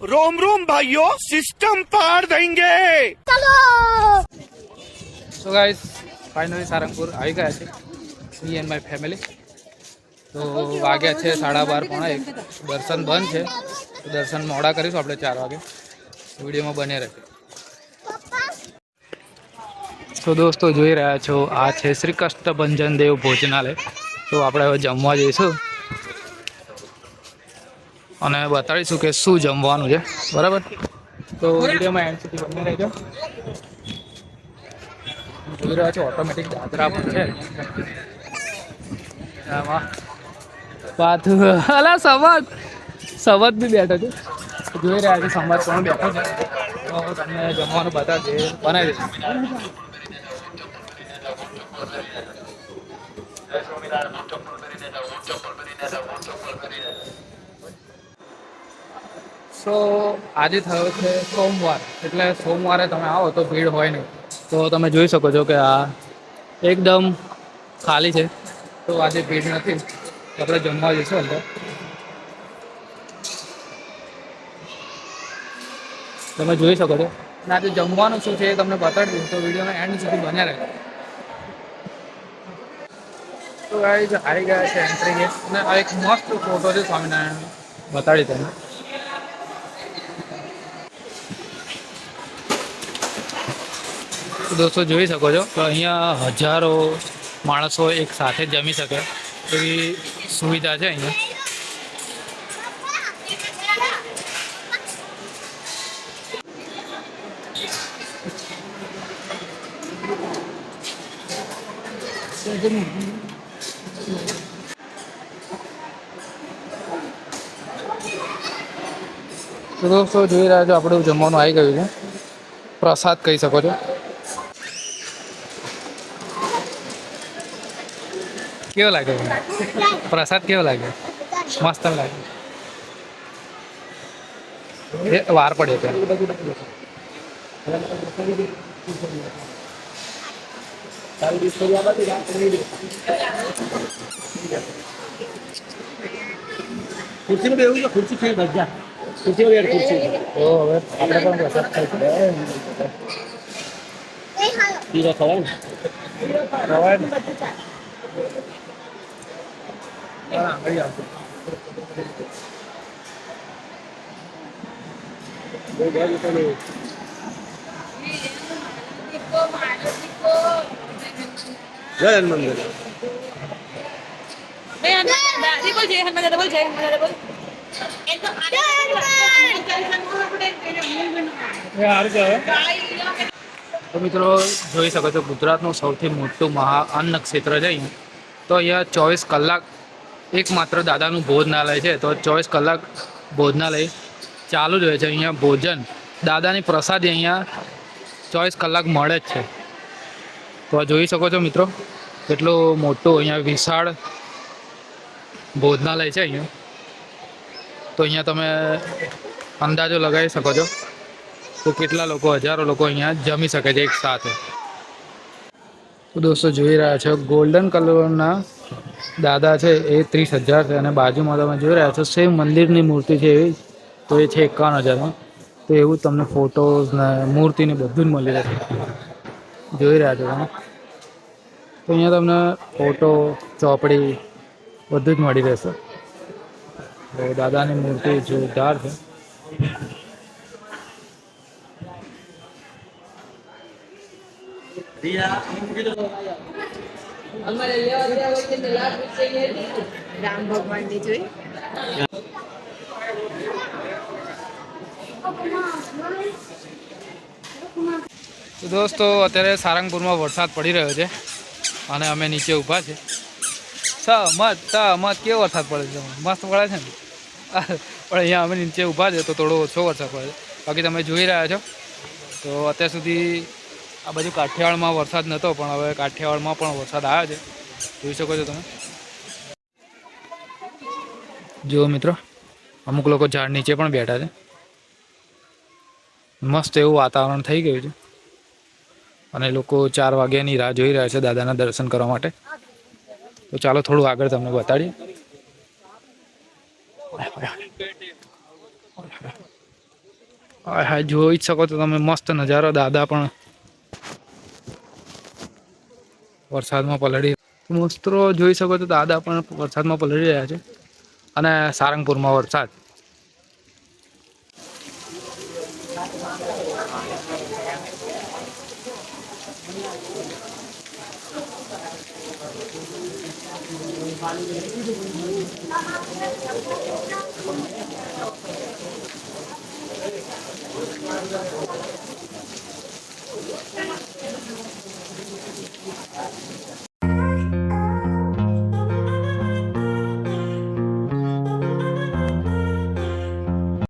रोम रोम भाइयों सिस्टम पार देंगे so guys finally Sarangpur આવી ગયા છે મી એન્ડ માય ફેમિલી તો વાગ્યા છે સાડા બાર પોણા એક દર્શન બંધ છે તો દર્શન મોડા કરીશું આપણે ચાર વાગે વિડીયોમાં બને રહેશે તો દોસ્તો જોઈ રહ્યા છો આ છે શ્રી કષ્ટભંજન દેવ ભોજનાલય તો આપણે હવે જમવા જઈશું અને બતાડીશું કે શું જમવાનું છે. બરાબર? તો વિડીયોમાં એન્ડ સુધી બની રહેજો. જોઈ રહ્યા છો ઓટોમેટિક દાદરા પણ છે. પાથું અલા, સંવાદ. સંવાદ બી બેઠો છે. જોઈ રહ્યા છે, સંવાદ પણ બેઠો છે. તો તમને જમવાનું બતાવજે બનાવી દઈશું સો આજે થયો છે સોમવાર. એટલે સોમવારે તમે આવો તો ભીડ હોય નહીં. તો તમે જોઈ શકો છો કે આ એકદમ ખાલી છે. તો આજે ભીડ નથી. આપણે જમવા જઈશું અંદર. તમે જોઈ શકો છો. અને આજે જમવાનું શું છે એ તમને બતાડી દઉં. તો વિડીયોના એન્ડ સુધી બન્યા રહે તો ગાઈઝ આવી ગયા છે એન્ટ્રી ગેટ અને આ એક મસ્ત ફોટો છે સ્વામિનારાયણ બતાડી તમને. દોસ્તો જોઈ શકો છો. તો અહીંયા હજારો માણસો એક સાથે જમી શકે. એવી સુવિધા છે અહીંયા. તો દોસ્તો જોઈ રહ્યા છો, આપણું જમવાનું આવી ગયું છે. પ્રસાદ કહી શકો છો. કેવો લાગે પ્રસાદ કેવો લાગે મસ્ત લાગે એ વાર પડ્યો ત્યાં ખુરશી માં બેવું ખુરશી છે બધા ખુરશી માં બેઠ ખુરશી તો હવે આપણે પણ પ્રસાદ ખાઈશું પીવા ખવાય ને ખવાય ને જય હનુમાન! દાદા તો મિત્રો જોઈ શકો છો ગુજરાતનું સૌથી મોટું મહા અન્ન ક્ષેત્ર છે તો અહીંયા ચોવીસ કલાક એકમાત્ર દાદાનું ભોજનાલય છે, તો ચોવીસ કલાક ભોજનાલય ચાલુ જ હોય છે અહીંયા ભોજન. દાદાની પ્રસાદી અહીંયા ચોવીસ કલાક મળે જ છે. તો જોઈ શકો છો મિત્રો, કેટલું મોટું અહીંયા વિશાળ ભોજનાલય છે અહીંયા. તો અહીંયા તમે અંદાજો લગાવી શકો છો તો કેટલા લોકો, હજારો લોકો અહીંયા જમી શકે છે એક સાથે. દોસ્તો જોઈ રહ્યા છો. ગોલ્ડન કલરના દાદા છે એ ત્રીસ હજાર છે અને બાજુમાં તમે જોઈ રહ્યા છો સેમ મંદિરની મૂર્તિ છે એવી. તો એ છે એકાવન હજારમાં. તો એવું તમને ફોટોઝ ને મૂર્તિને બધું જ મળી રહેશે જોઈ રહ્યા છો તમે. તો અહીંયા તમને ફોટો, ચોપડી બધું જ મળી રહેશે. દાદાની મૂર્તિ જોરદાર છે. રામ ભગવાનની જોઈ. તો દોસ્તો અત્યારે સારંગપુરમાં વરસાદ પડી રહ્યો છે અને અમે નીચે ઊભા છે સ મત મત કેવો વરસાદ પડે છે? મસ્ત પડે છે ને? પણ અહીંયા અમે નીચે ઊભા છે તો થોડો ઓછો વરસાદ પડે છે. બાકી તમે જોઈ રહ્યા છો. તો અત્યાર સુધી આ બધું કાઠિયાવાડમાં વરસાદ નહોતો પણ હવે કાઠિયાવાડમાં પણ વરસાદ આવ્યો છે. જોઈ શકો છો તમે. જુઓ મિત્રો, અમુક લોકો ઝાડ નીચે પણ બેઠા છે. મસ્ત એવું વાતાવરણ થઈ ગયું છે. અને લોકો ચાર વાગ્યાની રાહ જોઈ રહ્યા છે દાદાના દર્શન કરવા માટે. તો ચાલો થોડું આગળ તમને બતાડીએ. હા હા જોઈ શકો છો તમે, મસ્ત નજારો. દાદા પણ વરસાદમાં પલળી. મિત્રો જોઈ શકો છો દાદા પણ વરસાદમાં પલળી રહ્યા છે. અને સારંગપુરમાં વરસાદ.